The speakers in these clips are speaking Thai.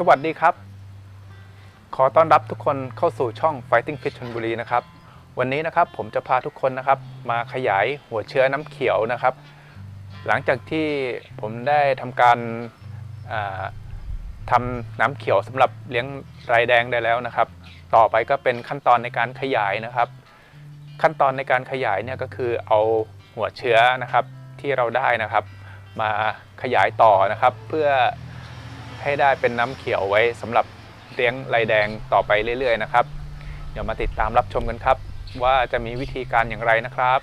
สวัสดีครับ ขอต้อนรับทุกคนเข้าสู่ช่อง Fighting Fit ชลบุรีนะครับ วันนี้นะครับผมจะพาทุกคนนะครับ มาขยายหัวเชื้อน้ำเขียวนะครับ หลังจากที่ผมได้ทำการทำน้ำเขียวสำหรับเลี้ยงไรแดงได้แล้วนะครับ ต่อไปก็เป็นขั้นตอนในการขยายนะครับ ขั้นตอนในการขยายเนี่ยก็คือเอาหัวเชื้อนะครับที่เราได้นะครับ มาขยายต่อนะครับเพื่อ ให้ได้เป็นน้ำเขียวไว้สำหรับเลี้ยงลายแดงต่อไปเรื่อยๆนะครับ เดี๋ยวมาติดตามรับชมกันครับ ว่าจะมีวิธีการอย่างไรนะครับ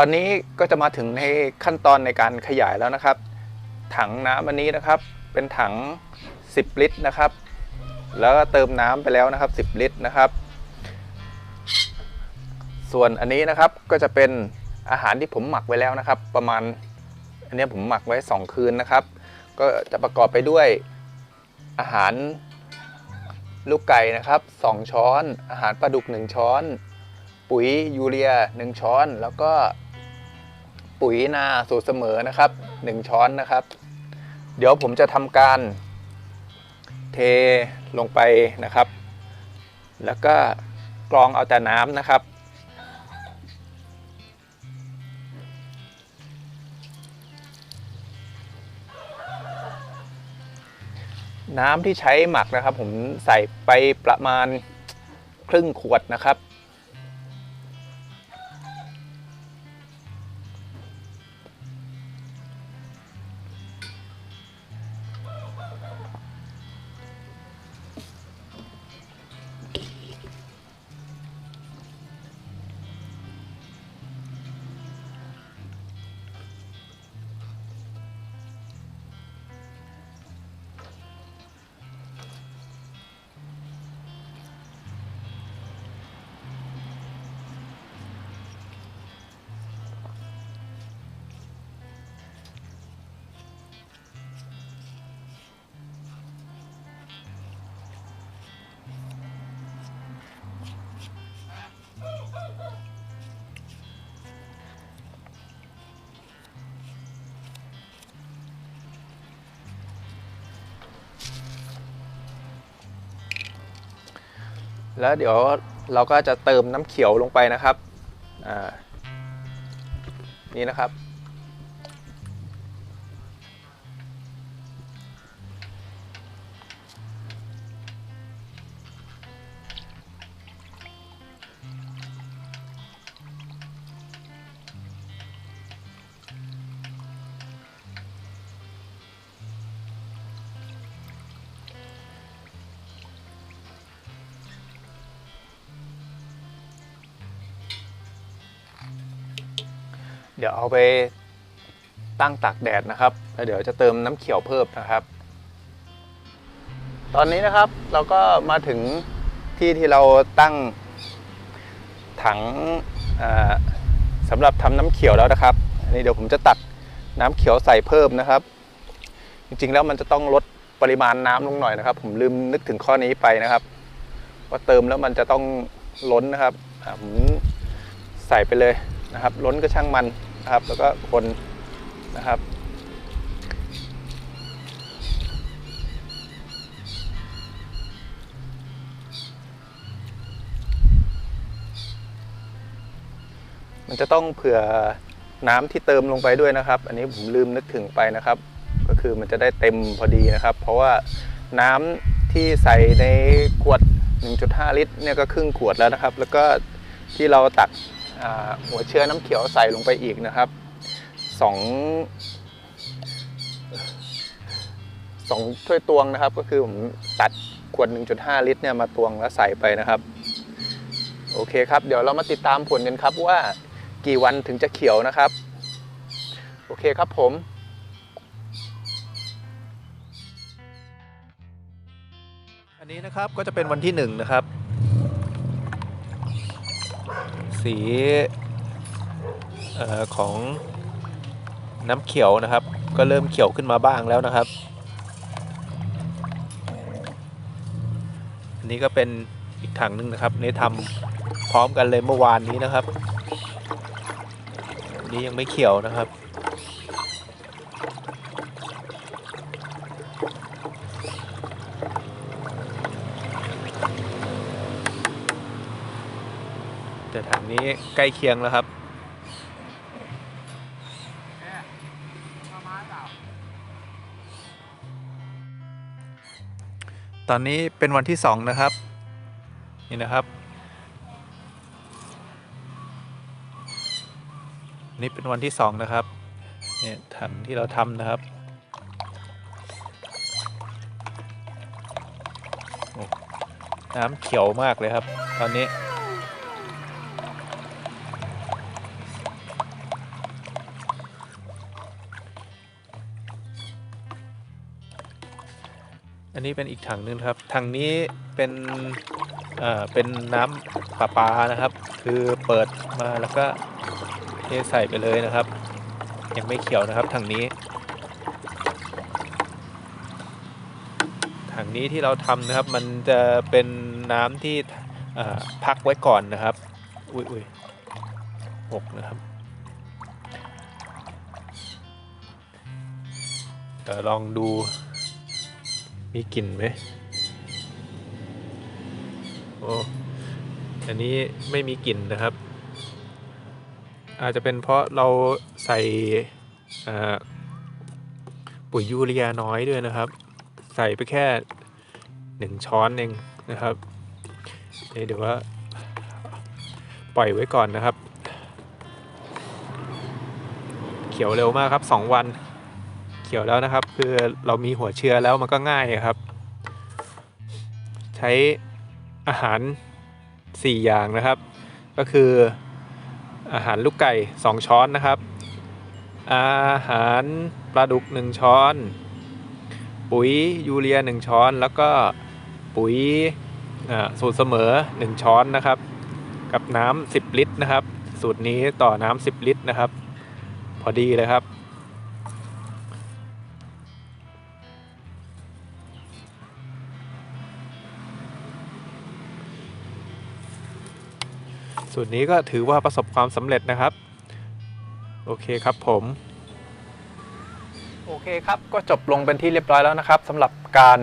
อนนี้ก็จะมาถึงในขั้นตอนในการขยายแล้วนะครับ ถังน้ำอันนี้นะครับ เป็นถัง 10 ลิตรนะครับ แล้วก็เติมน้ำไปแล้วนะครับ 10 ลิตรนะครับ ส่วนอันนี้นะครับก็จะเป็นอาหารที่ผมหมักไว้แล้วนะครับ ประมาณอันนี้ผมหมักไว้ 2 คืนนะครับ ก็จะประกอบไปด้วยอาหารลูกไก่นะครับ 2 ช้อน อาหารปลาดุก 1 ช้อน ปุ๋ยยูเรีย 1 ช้อน แล้วก็ ปุ๋ยนาสูตรเสมอนะครับ1ช้อนนะครับ เดี๋ยวผมจะทำการเทลงไปนะครับ แล้วก็กรองเอาแต่น้ำนะครับ น้ำที่ใช้หมักนะครับ ผมใส่ไปประมาณครึ่งขวดนะครับ แล้วเดี๋ยวเราก็จะเติมน้ำเขียวลงไปนะครับอ่านี่นะครับ เดี๋ยวเอาไปตั้งตากแดดนะครับแล้วเดี๋ยวจะเติมน้ำเขียวเพิ่มนะครับ ตอนนี้นะครับเราก็มาถึงที่ที่เราตั้งถังสำหรับทำน้ำเขียวแล้วนะครับอันนี้เดี๋ยวผมจะตักน้ำเขียวใส่เพิ่มนะครับ จริงๆแล้วมันจะต้องลดปริมาณน้ำลงหน่อยนะครับ ผมลืมนึกถึงข้อนี้ไปนะครับว่าเติมแล้วมันจะต้องล้นนะครับผมใส่ไปเลยนะครับ ล้นก็ช่างมัน นะครับ แล้วก็คนนะครับ มันจะต้องเผื่อน้ำที่เติมลงไปด้วยนะครับ อันนี้ผมลืมนึกถึงไปนะครับ ก็คือมันจะได้เต็มพอดีนะครับ เพราะว่าน้ำที่ใส่ในขวด 1.5 ลิตรเนี่ยก็ครึ่งขวดแล้วนะครับ แล้วก็ที่เราตัก หัวเชื้อน้ำเขียวใส่ลงไปอีกนะครับสองสองถ้วยตวงนะครับ ก็คือผมตัดขวด 1.5 ลิตรเนี่ยมาตวงแล้วใส่ไปนะครับ โอเคครับ เดี๋ยวเรามาติดตามผลกันครับว่ากี่วันถึงจะเขียวนะครับ โอเคครับผมอันนี้นะครับก็จะเป็นวันที่หนึ่งนะครับ สีออของน้ำเขียวนะครับ ก็เริ่มเขียวขึ้นมาบ้างแล้วนะครับ อันนี้ก็เป็นอีกถังหนึ่งนะครับนี่ทำพร้อมกันเลยเมื่อวานนี้นะครับนนี้ยังไม่เขียวนะครับ แต่ถัง นี้ใกล้เคียงแล้วครับ ตอนนี้เป็นวันที่สองนะครับ นี่นะครับ นี่เป็นวันที่สองนะครับ เนี่ยถังที่เราทำนะครับน้ำเขียวมากเลยครับ ตอนนี้ อันนี้เป็นอีกถังหนึงครับถังนี้เป็นเอ่อเป็นน้ำประปานะครับ คือเปิดมาแล้วก็เทใส่ไปเลยนะครับ ยังไม่เขียวนะครับถังนี้ ถังนี้ที่เราทำนะครับ มันจะเป็นน้ำที่อ่อพักไว้ก่อนนะครับ อุ้ยอุ้ยหกนะครับเดี๋ยวลองดู มีกลิ่นไหมโอ้อันนี้ไม่มีกลิ่นนะครับ อาจจะเป็นเพราะเราใส่ปุ๋ยยูเรียน้อยด้วยนะครับ ใส่ไปแค่หนึ่งช้อนเองนะครับเเดี๋ยวว่าปล่อยไว้ก่อนนะครับ เขียวเร็วมากครับ 2 วัน ขียวแล้วนะครับ คือเรามีหัวเชื้อแล้วมันก็ง่ายครับ ใช้อาหาร 4 อย่างนะครับ ก็คืออาหารลูกไก่ 2 ช้อนนะครับ อาหารปลาดุก 1 ช้อน ปุ๋ยยูเรีย 1 ช้อน แล้วก็ปุ๋ยสูตรเสมอ 1 ช้อนนะครับ กับน้ำ10 ลิตรนะครับ สูตรนี้ต่อน้ำ10 ลิตรนะครับ พอดีเลยครับ สูตรนี้ก็ถือว่าประสบความสำเร็จนะครับ โอเคครับผม โอเคครับ ก็จบลงเป็นที่เรียบร้อยแล้วนะครับสำหรับการ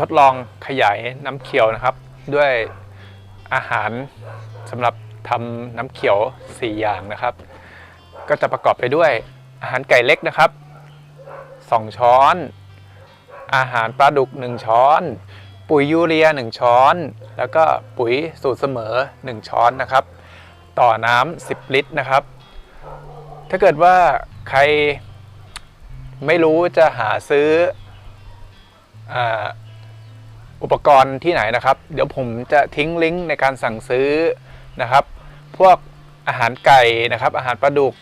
ทดลองขยายน้ำเขียวนะครับ ด้วยอาหารสำหรับทำน้ำเขียว 4 อย่างนะครับ ก็จะประกอบไปด้วยอาหารไก่เล็กนะครับ 2 ช้อน อาหารปลาดุก 1 ช้อน ปุ๋ยยูเรีย 1 ช้อน แล้วก็ปุ๋ยสูตรเสมอ 1 ช้อนนะครับ ต่อน้ำ10 ลิตรนะครับ ถ้าเกิดว่าใครไม่รู้จะหาซื้อออุปกรณ์ที่ไหนนะครับ เดี๋ยวผมจะทิ้งลิงก์ในการสั่งซื้อนะครับ พวกอาหารไก่นะครับ อาหารปลาดุก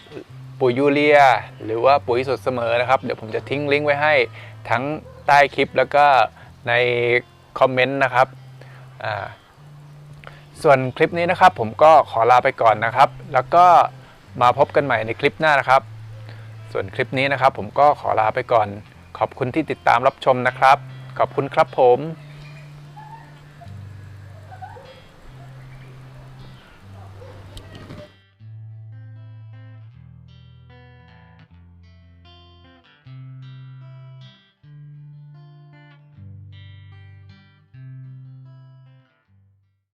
ปุ๋ยยูเรีย หรือว่าปุ๋ยสดเสมอนะครับ เดี๋ยวผมจะทิ้งลิงก์ไว้ให้ทั้งใต้คลิปแล้วก็ใน คอมเมนต์นะครับส่วนคลิปนี้นะครับผมก็ขอลาไปก่อนนะครับ แล้วก็มาพบกันใหม่ในคลิปหน้านะครับ ส่วนคลิปนี้นะครับผมก็ขอลาไปก่อน ขอบคุณที่ติดตามรับชมนะครับ ขอบคุณครับผม